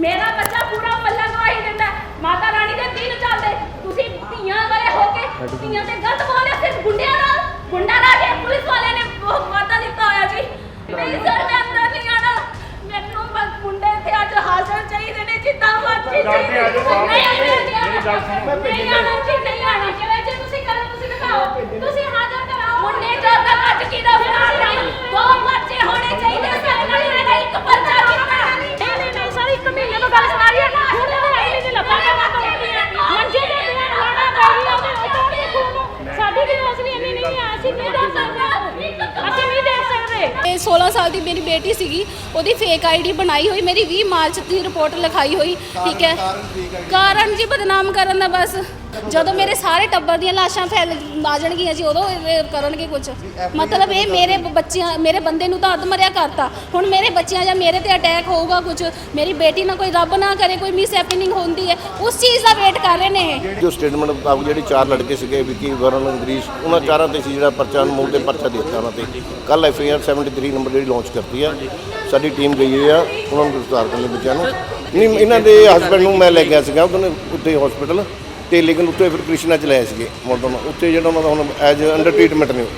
ਮੇਰਾ ਬੱਚਾ ਪੂਰਾ ਪੱਲਾ ਗਵਾਹੀ ਦਿੰਦਾ ਹੈ। ਮਾਤਾ ਰਾਣੀ ਦੇ ਦਿਨ ਚੱਲਦੇ ਤੁਸੀਂ ਧੀਆਂ ਵਾਲੇ ਹੋ ਕੇ ਧੀਆਂ ਤੇ ਗਲਤ ਬੋਲਿਆ ਸਿਰਫ ਗੁੰਡਿਆਂ ਨਾਲ ਗੁੰਡਾ ਰਾਜ ਹੈ, ਪੁਲਿਸ ਵਾਲੇ ਨੇ ਬਹੁਤ ਵਾਧਾ ਦਿੱਤਾ ਹੋਇਆ ਜੀ ਨਹੀਂ ਸਰ ਮੈਂ ਅੰਦਰ ਨਹੀਂ ਆਣਾ ਮੈਨੂੰ ਬਸ ਮੁੰਡੇ ਤੇ ਅੱਜ ਹਾਜ਼ਰ ਚਾਹੀਦੇ ਨੇ ਜਿੱਦਾਂ ਮਰਜ਼ੀ ਚਾਹੀਦੇ ਨੇ। ਨਹੀਂ ਆਉਣਾ ਜੀ, ਨਹੀਂ ਆਉਣਾ ਜੀ, ਨਹੀਂ ਆਉਣਾ। ਜਿਵੇਂ ਜੇ ਤੁਸੀਂ ਕਰੋ, ਤੁਸੀਂ ਦਿਖਾਓ। ਅਸੀਂ ਨਹੀਂ ਦੇਖ ਸਕਦੇ ਅਸੀਂ ਨਹੀਂ ਦੇਖ ਸਕਦੇ ਇਹ 16 ਸਾਲ ਦੀ ਮੇਰੀ ਬੇਟੀ ਸੀਗੀ ਉਹਦੀ ਫੇਕ ਆਈਡੀ ਬਣਾਈ ਹੋਈ ਮੇਰੀ 20 ਮਾਰਚ ਦੀ ਰਿਪੋਰਟ ਲਿਖਾਈ ਹੋਈ ਠੀਕ ਹੈ। ਕਾਰਨ ਜੀ ਬਦਨਾਮ ਕਰਨ ਦਾ ਬਸ। ਜਦੋਂ ਮੇਰੇ ਸਾਰੇ ਟੱਬਰ ਦੀਆਂ ਲਾਸ਼ਾਂ ਫੈਲ ਆ ਜਾਣਗੀਆਂ ਜੀ, ਉਦੋਂ ਇਹ ਕਰਨਗੇ ਕੁਝ ਮਤਲਬ ਇਹ ਮੇਰੇ ਬੱਚਿਆਂ, ਮੇਰੇ ਬੰਦੇ ਨੂੰ ਤਾਂ ਅਧਮਰਿਆ ਕਰਤਾ। ਹੁਣ ਮੇਰੇ ਬੱਚਿਆਂ ਜਾਂ ਮੇਰੇ ਤੇ ਅਟੈਕ ਹੋਊਗਾ ਕੁਝ ਮੇਰੀ ਬੇਟੀ ਨਾਲ ਕੋਈ ਰੱਬ ਨਾ ਕਰੇ, ਕੋਈ ਮਿਸ ਹੈਪਨਿੰਗ ਹੁੰਦੀ ਹੈ, ਉਸ ਚੀਜ਼ ਦਾ ਵੇਟ ਕਰ ਰਹੇ ਨੇ ਇਹ। ਜੋ ਸਟੇਟਮੈਂਟ ਮੁਤਾਬਕ ਜਿਹੜੇ ਚਾਰ ਲੜਕੇ ਸੀਗੇ, ਵਿੱਕੀ ਵਰਨ ਅੰਗਰੀਸ਼, ਉਹਨਾਂ ਚਾਰਾਂ ਤੇ ਸੀ ਜਿਹੜਾ ਪਰਚਾ, ਅਨਮੋਲ ਤੇ ਪਰਚਾ ਦੇ ਦਿੱਤਾ ਉਹਨਾਂ ਤੇ। ਕੱਲ ਐਫ ਆਈ ਆਰ 73 ਨੰਬਰ ਜਿਹੜੀ ਲਾਂਚ ਕਰਤੀ ਆ, ਸਾਡੀ ਟੀਮ ਗਈ ਹੋਈ ਆ, ਉਹਨਾਂ ਨੂੰ ਗ੍ਰਿਫਤਾਰ ਕਰਨ ਲਈ ਬੱਚਿਆਂ ਨੂੰ। ਨਹੀਂ, ਇਹਨਾਂ ਦੇ ਹਸਬੰਡ ਨੂੰ ਮੈਂ ਲੈ ਗਿਆ ਸੀਗਾ, ਉਹਨਾਂ ਉੱਤੇ ਹਸਪੀਟਲ ਤੇ ਲੇਕਿਨ ਉੱਤੇ ਫਿਰ ਕ੍ਰਿਸ਼ਨਾ ਚ ਲਏ ਸੀਗੇ ਮੋਡਨ ਉੱਤੇ ਜਿਹੜਾ ਉਹਨਾਂ ਦਾ ਹੁਣ ਐਜ ਅੰਡਰ ਟ੍ਰੀਟਮੈਂਟ ਨੇ ਉਹ।